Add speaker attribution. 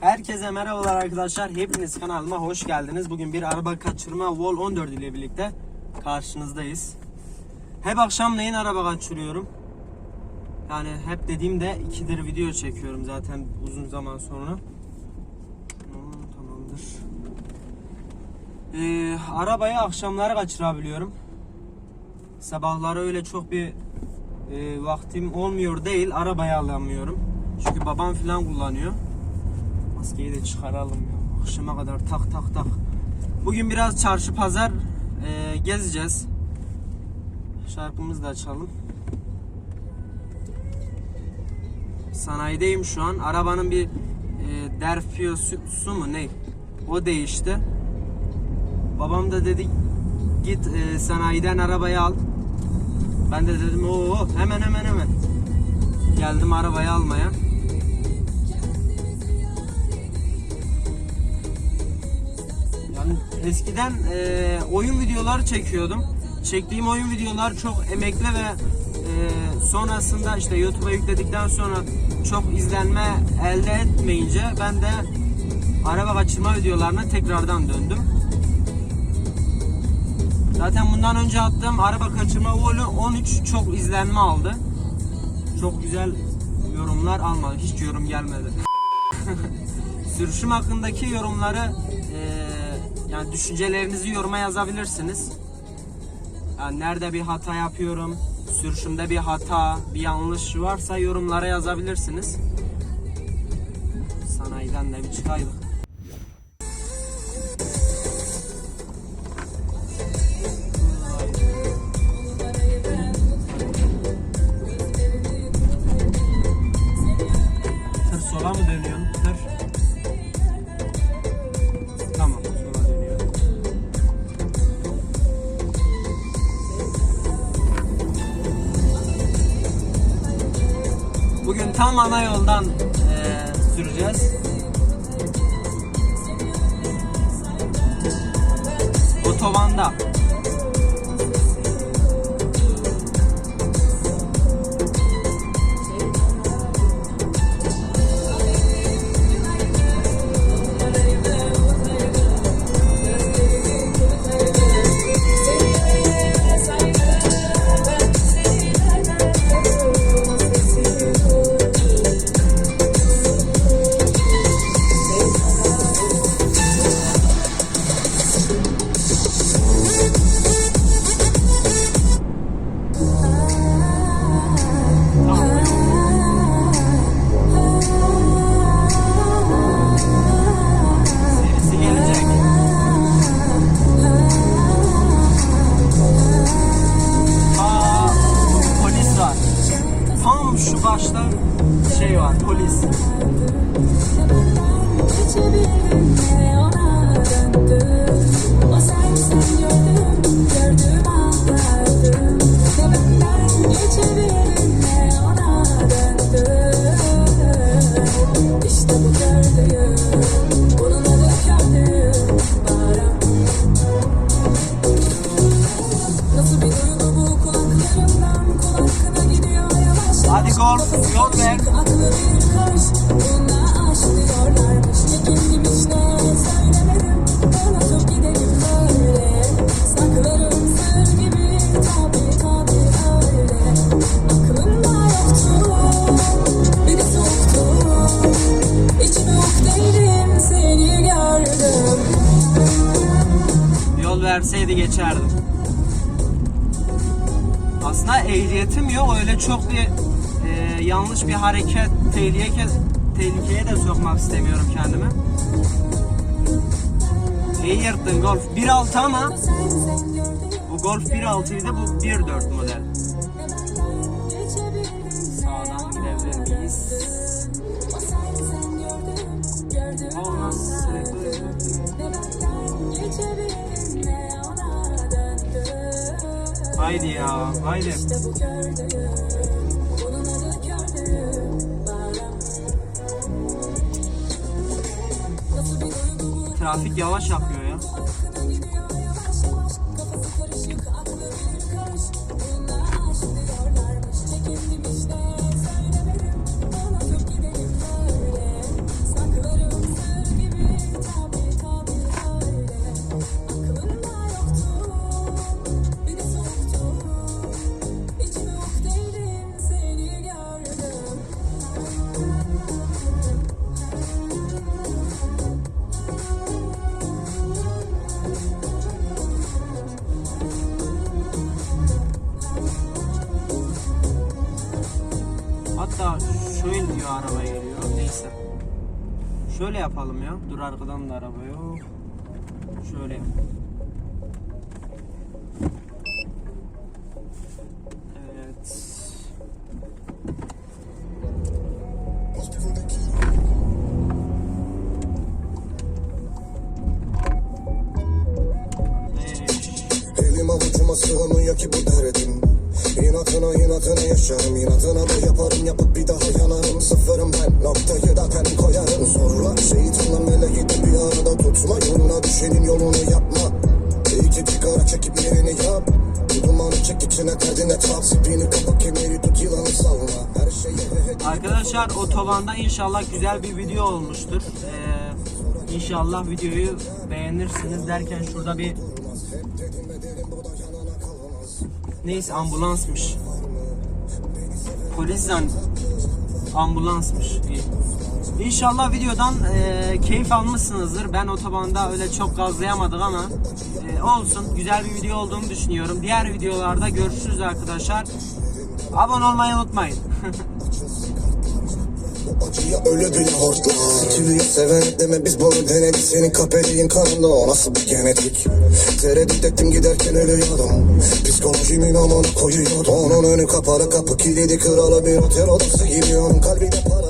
Speaker 1: Herkese merhabalar arkadaşlar. Hepiniz kanalıma hoş geldiniz. Bugün bir araba kaçırma Vol 14 ile birlikte karşınızdayız. Hep akşamleyin araba kaçırıyorum. Yani hep dediğimde ikidir video çekiyorum zaten uzun zaman sonra. Hmm, tamamdır. Ee, arabayı akşamları kaçırabiliyorum. Sabahları öyle çok bir e, vaktim olmuyor değil. Arabayı alamıyorum. Çünkü babam falan kullanıyor. Maskeyi de çıkaralım ya. Akşama kadar tak tak tak. Bugün biraz çarşı pazar e, gezeceğiz. Şarkımızı da açalım. Sanayideyim şu an. Arabanın bir e, derfiyosu mu ne? O değişti. Babam da dedi git e, sanayiden arabayı al. Ben de dedim o hemen hemen hemen. Geldim arabayı almaya. Eskiden e, oyun videoları çekiyordum. Çektiğim oyun videolar çok emekli ve e, sonrasında işte YouTube'a yükledikten sonra çok izlenme elde etmeyince ben de araba kaçırma videolarına tekrardan döndüm. Zaten bundan önce attığım araba kaçırma Volu 13 çok izlenme aldı. Çok güzel yorumlar almadı. Hiç yorum gelmedi. Sürüşüm hakkındaki yorumları eee, yani düşüncelerinizi yoruma yazabilirsiniz. Yani nerede bir hata yapıyorum, sürüşümde bir hata, bir yanlış varsa yorumlara yazabilirsiniz. Sanayiden de bir çıkaydık. Bugün tam ana yoldan eee, süreceğiz. Otobanda.
Speaker 2: İçime uktaydım Seni gördüm
Speaker 1: Yol verseydi geçerdim. Aslında ehliyetim yok. Öyle çok bir e, yanlış bir hareket tehlikeye, tehlikeye de sokmak istemiyorum kendimi. İyi yırttın Golf 1.6 ama bu Golf 1.6 idi bu 1.4 model. Sağdan gidebilir miyiz? Olmaz. Haydi ya, haydi. Trafik yavaş akıyor ya. Hatta şöyle diyor araba geliyor. Neyse. Şöyle yapalım ya. Dur arkadan da araba yok. Şöyle yap.
Speaker 3: Sığmıyor ki bu derdim İnatına inatına yaşarım. İnatına da yaparım? Yapıp bir daha yanarım Sıfırım ben. Noktayı da ben koyarım. Zorla şeytanla meleği de bir arada tutma. Yoluna düşenin yolunu yapma. İki sigara çekip yerini yap. Dumanı çek içine derdine tap Sipini kapa kemeri tut yılanı salma. Her şeye
Speaker 1: Arkadaşlar otobanda inşallah güzel bir video olmuştur. Ee, inşallah videoyu beğenirsiniz derken şurada bir neyse ambulansmış. Polis zan ambulansmış. İnşallah videodan e, keyif almışsınızdır. Ben otobanda öyle çok gazlayamadık ama e, olsun. Güzel bir video olduğunu düşünüyorum. Diğer videolarda görüşürüz arkadaşlar. Abone olmayı unutmayın.
Speaker 3: Acıya ölü bile hortla Sikiliyi seven deme biz bunu denedik. Senin kapeliğin kanında o nasıl bir genetik? Tereddüt ettim giderken ölüyordum. Psikolojimin amına koyuyordum. Onun önü kapalı kapı kilidi kralı bir otel odası Giriyorum kalbine paralı